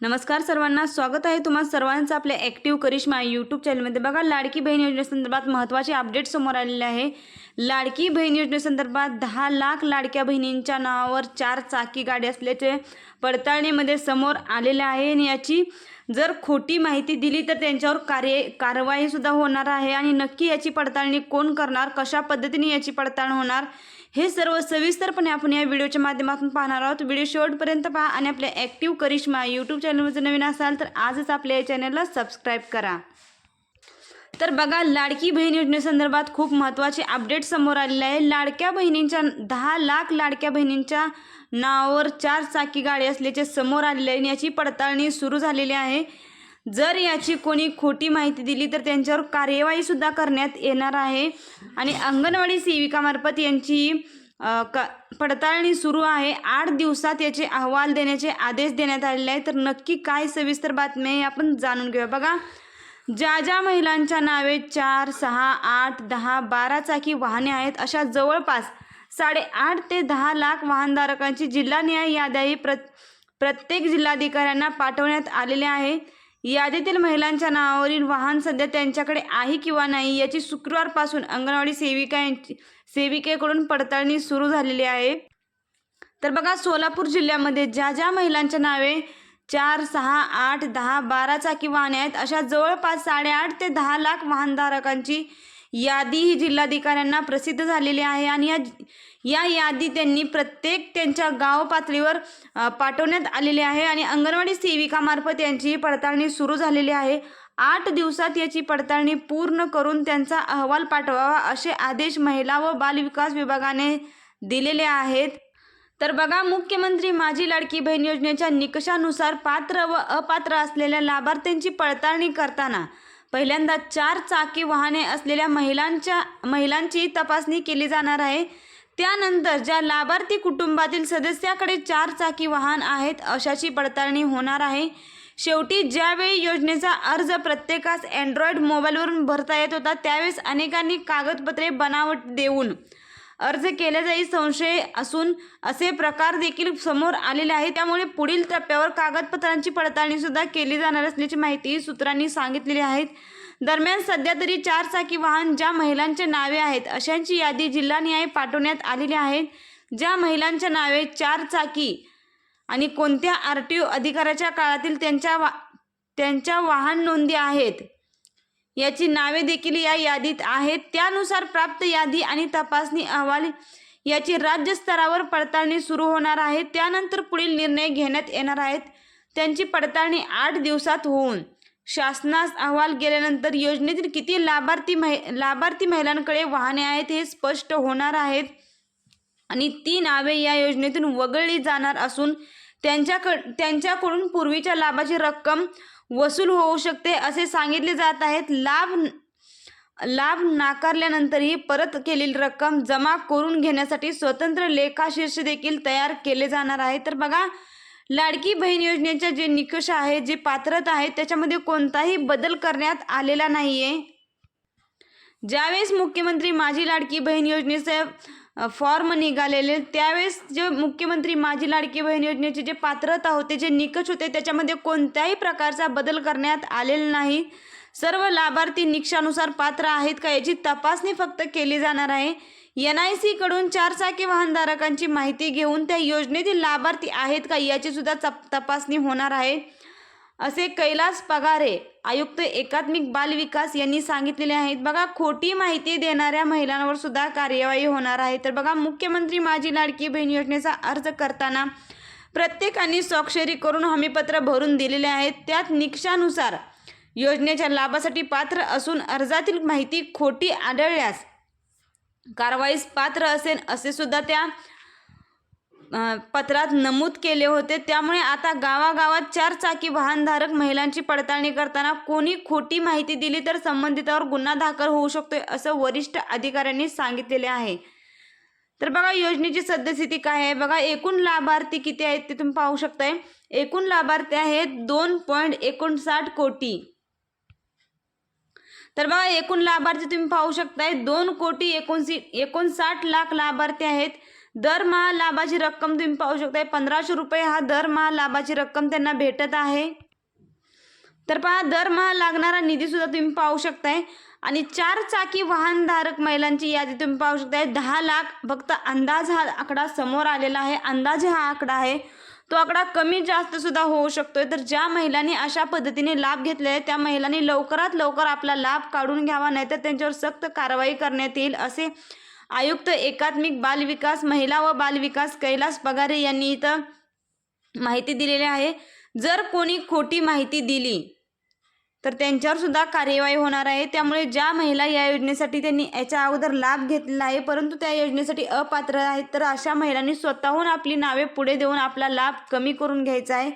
नमस्कार सर्वांना स्वागत आहे तुम्हा सर्वांचं आपल्या ॲक्टिव्ह करिश्मा यूट्यूब चॅनलमध्ये बघा लाडकी बहीण योजनेसंदर्भात महत्त्वाचे अपडेट समोर आलेले आहे. लाडकी बहीण योजनेसंदर्भात दहा लाख लाडक्या बहिणींच्या नावावर चार चाकी गाडी असल्याचे पडताळणीमध्ये समोर आलेले आहे. आणि याची जर खोटी माहिती दिली तर त्यांच्यावर कार्य कारवाईसुद्धा होणार आहे. आणि नक्की याची पडताळणी कोण करणार? कशा पद्धतीने याची पडताळणी होणार? हे सर्व सविस्तरपणे आपण या व्हिडिओच्या माध्यमातून पाहणार आहोत. व्हिडिओ शेवटपर्यंत पहा आणि आपल्या ॲक्टिव्ह करिश्मा यूट्यूब चॅनलवर जर नवीन असाल तर आजच आपल्या या चॅनलला सबस्क्राईब करा. तर बघा लाडकी बहीण योजनेसंदर्भात खूप महत्त्वाचे अपडेट समोर आलेले आहे. लाडक्या बहिणींच्या दहा लाख लाडक्या बहिणींच्या नावावर चार चाकी गाडी असल्याचे समोर आलेले आहे आणि याची पडताळणी सुरू झालेली आहे. जर याची कोणी खोटी माहिती दिली तर त्यांच्यावर कार्यवाहीसुद्धा करण्यात येणार आहे. आणि अंगणवाडी सेविकामार्फत यांची क पडताळणी सुरू आहे. आठ दिवसात याचे अहवाल देण्याचे आदेश देण्यात आलेले आहे. तर नक्की काय सविस्तर बातमी आहे आपण जाणून घेऊया. बघा ज्या ज्या महिलांच्या नावे चार सहा आठ दहा बारा चाकी वाहने आहेत अशा जवळपास साडेआठ ते दहा लाख वाहनधारकांची जिल्हानिहाय याद्याही प्र प्रत्येक जिल्हाधिकाऱ्यांना पाठवण्यात आलेल्या आहे. यादीतील महिलांच्या नावावरील वाहन सध्या त्यांच्याकडे आहे किंवा नाही याची शुक्रवारपासून अंगणवाडी सेविका यांची सेविकेकडून पडताळणी सुरू झालेली आहे. तर बघा सोलापूर जिल्ह्यामध्ये ज्या ज्या महिलांच्या नावे चार सहा आठ दहा बारा चाकी वाहने आहेत अशा जवळपास साडेआठ ते दहा लाख वाहनधारकांची यादी ही जिल्हाधिकाऱ्यांना प्रसिद्ध झालेली आहे आणि या या यादी त्यांनी प्रत्येक त्यांच्या गाव पातळीवर पाठवण्यात आलेली आहे आणि अंगणवाडी सेविकामार्फत यांची ही पडताळणी सुरू झालेली आहे. आठ दिवसात याची पडताळणी पूर्ण करून त्यांचा अहवाल पाठवावा असे आदेश महिला व बालविकास विभागाने दिलेले आहेत. तर बघा मुख्यमंत्री माझी लाडकी बहीण योजनेच्या निकषानुसार पात्र व अपात्र असलेल्या लाभार्थ्यांची पडताळणी करताना पहिल्यांदा चार चाकी वाहने असलेल्या महिलांच्या महिलांची तपासणी केली जाणार आहे. त्यानंतर ज्या लाभार्थी कुटुंबातील सदस्याकडे चार चाकी वाहन आहेत अशाची पडताळणी होणार आहे. शेवटी ज्यावेळी योजनेचा अर्ज प्रत्येकास अँड्रॉइड मोबाईलवरून भरता येत होता त्यावेळेस अनेकांनी कागदपत्रे बनावट देऊन अर्ज केल्याचाही संशय असून असे प्रकार देखील समोर आलेले आहे त्यामुळे पुढील टप्प्यावर कागदपत्रांची पडताळणी सुद्धा केली जाणार असल्याची माहिती सूत्रांनी सांगितलेली आहेत दरम्यान सध्या तरी चार चाकी वाहन ज्या महिलांच्या नावे आहेत अशांची यादी जिल्हानिहाय पाठवण्यात आलेली आहे. ज्या महिलांच्या नावे चार चाकी आणि कोणत्या आर टी ओ अधिकाऱ्याच्या काळातील त्यांच्या वा त्यांच्या वाहन नोंदी आहेत याची नावे देखील या यादीत आहेत. त्यानुसार प्राप्त यादी आणि तपासणी अहवाल याची राज्य स्तरावर पडताळणी सुरू होणार आहे. त्यानंतर पुढील निर्णय घेण्यात येणार आहेत. त्यांची पडताळणी आठ दिवसात होऊन. शासनास अहवाल गेल्यानंतर योजनेतील किती लाभार्थी महि लाभार्थी महिलांकडे वाहने आहेत हे स्पष्ट होणार आहेत. आणि ती नावे या योजनेतून वगळली जाणार असून त्यांच्याकड त्यांच्याकडून पूर्वीच्या लाभाची रक्कम वसूल होऊ शकते असे सांगितले जात आहेत. लाभ लाभ नाकारल्यानंतरही परत केलेली रक्कम जमा करून घेण्यासाठी स्वतंत्र लेखाशीर्ष देखील तयार केले जाणार आहे. तर बघा लाडकी बहीण योजनेचे जे निकष आहेत जे पात्रता आहेत त्याच्यामध्ये कोणताही बदल करण्यात आलेला नाही आहे ज्यावेळेस मुख्यमंत्री माझी लाडकी बहीण योजनेचं फॉर्म निघालेले. त्यावेळेस जे मुख्यमंत्री माझी लाडकी बहीण योजनेचे जे पात्रता होते जे निकष होते त्याच्यामध्ये कोणत्याही प्रकारचा बदल करण्यात आलेला नाही. सर्व लाभार्थी निकषानुसार पात्र आहेत का याची तपासणी फक्त केली जाणार आहे. एन आय सीकडून चारचाकी वाहनधारकांची माहिती घेऊन त्या योजनेतील लाभार्थी आहेत का याची सुद्धा तपासणी होणार आहे. असे कैलास पगारे आयुक्त एकात्मिक बालविकास यांनी सांगितलेले आहेत. बघा खोटी माहिती देणाऱ्या महिलांवर सुद्धा कार्यवाही होणार आहे. तर बघा मुख्यमंत्री माझी लाडकी बहीण योजनेचा अर्ज करताना प्रत्येकाने स्वाक्षरी करून हमीपत्र भरून दिलेले आहेत. त्यात निकषानुसार योजनेच्या लाभासाठी पात्र असून अर्जातील माहिती खोटी आढळल्यास कारवाईस पात्र असेल असे सुद्धा त्या पत्रात नमूद केले होते. त्यामुळे आता गावागावात चार चाकी वाहनधारक महिलांची पडताळणी करताना कोणी खोटी माहिती दिली तर संबंधितावर गुन्हा दाखल होऊ शकतो असं वरिष्ठ अधिकाऱ्यांनी सांगितलेले आहे. तर बघा योजनेची सद्यस्थिती काय आहे? बघा एकूण लाभार्थी किती आहेत ते तुम्ही पाहू शकताय. एकूण लाभार्थी आहेत दोन पॉईंट एकोणसाठ कोटी. तर बघा एकूण लाभार्थी तुम्ही पाहू शकताय दोन कोटी एकोणसी एकोणसाठ लाख लाभार्थी आहेत. दरमहा लाभाची रक्कम तुम्ही पाहू शकताय. पंधराशे रुपये हा दरमहा लाभाची रक्कम त्यांना भेटत आहे. तर पहा दरमहा लागणारा निधीसुद्धा तुम्ही पाहू शकताय. आणि चार चाकी वाहनधारक महिलांची यादी तुम्ही पाहू शकताय. दहा लाख फक्त अंदाज हा आकडा समोर आलेला आहे. अंदाज हा आकडा आहे. तो आकडा कमी जास्त सुद्धा होऊ शकतोय. तर ज्या महिलांनी अशा पद्धतीने लाभ घेतले आहे त्या महिलांनी लवकरात लवकर आपला लाभ काढून घ्यावा नाहीतर त्यांच्यावर सक्त कारवाई करण्यात येईल असे आयुक्त एकात्मिक बालविकास महिला व बालविकास कैलास पगारे यांनी इथं माहिती दिलेली आहे. जर कोणी खोटी माहिती दिली तर त्यांच्यावर सुद्धा कार्यवाही होणार आहे. त्यामुळे ज्या महिला या योजनेसाठी त्यांनी याच्या अगोदर लाभ घेतलेला आहे परंतु त्या योजनेसाठी अपात्र आहेत तर अशा महिलांनी स्वतःहून आपली नावे पुढे देऊन आपला लाभ कमी करून घ्यायचा आहे.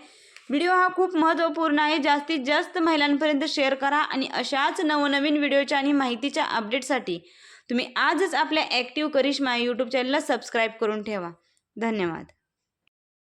व्हिडिओ हा खूप महत्त्वपूर्ण आहे. जास्तीत जास्त महिलांपर्यंत शेअर करा आणि अशाच नवनवीन व्हिडिओच्या आणि माहितीच्या अपडेटसाठी तुम्ही आजच आपल्या ॲक्टिव्ह करिश्मा यूट्यूब चॅनलला सबस्क्राईब करून ठेवा. धन्यवाद.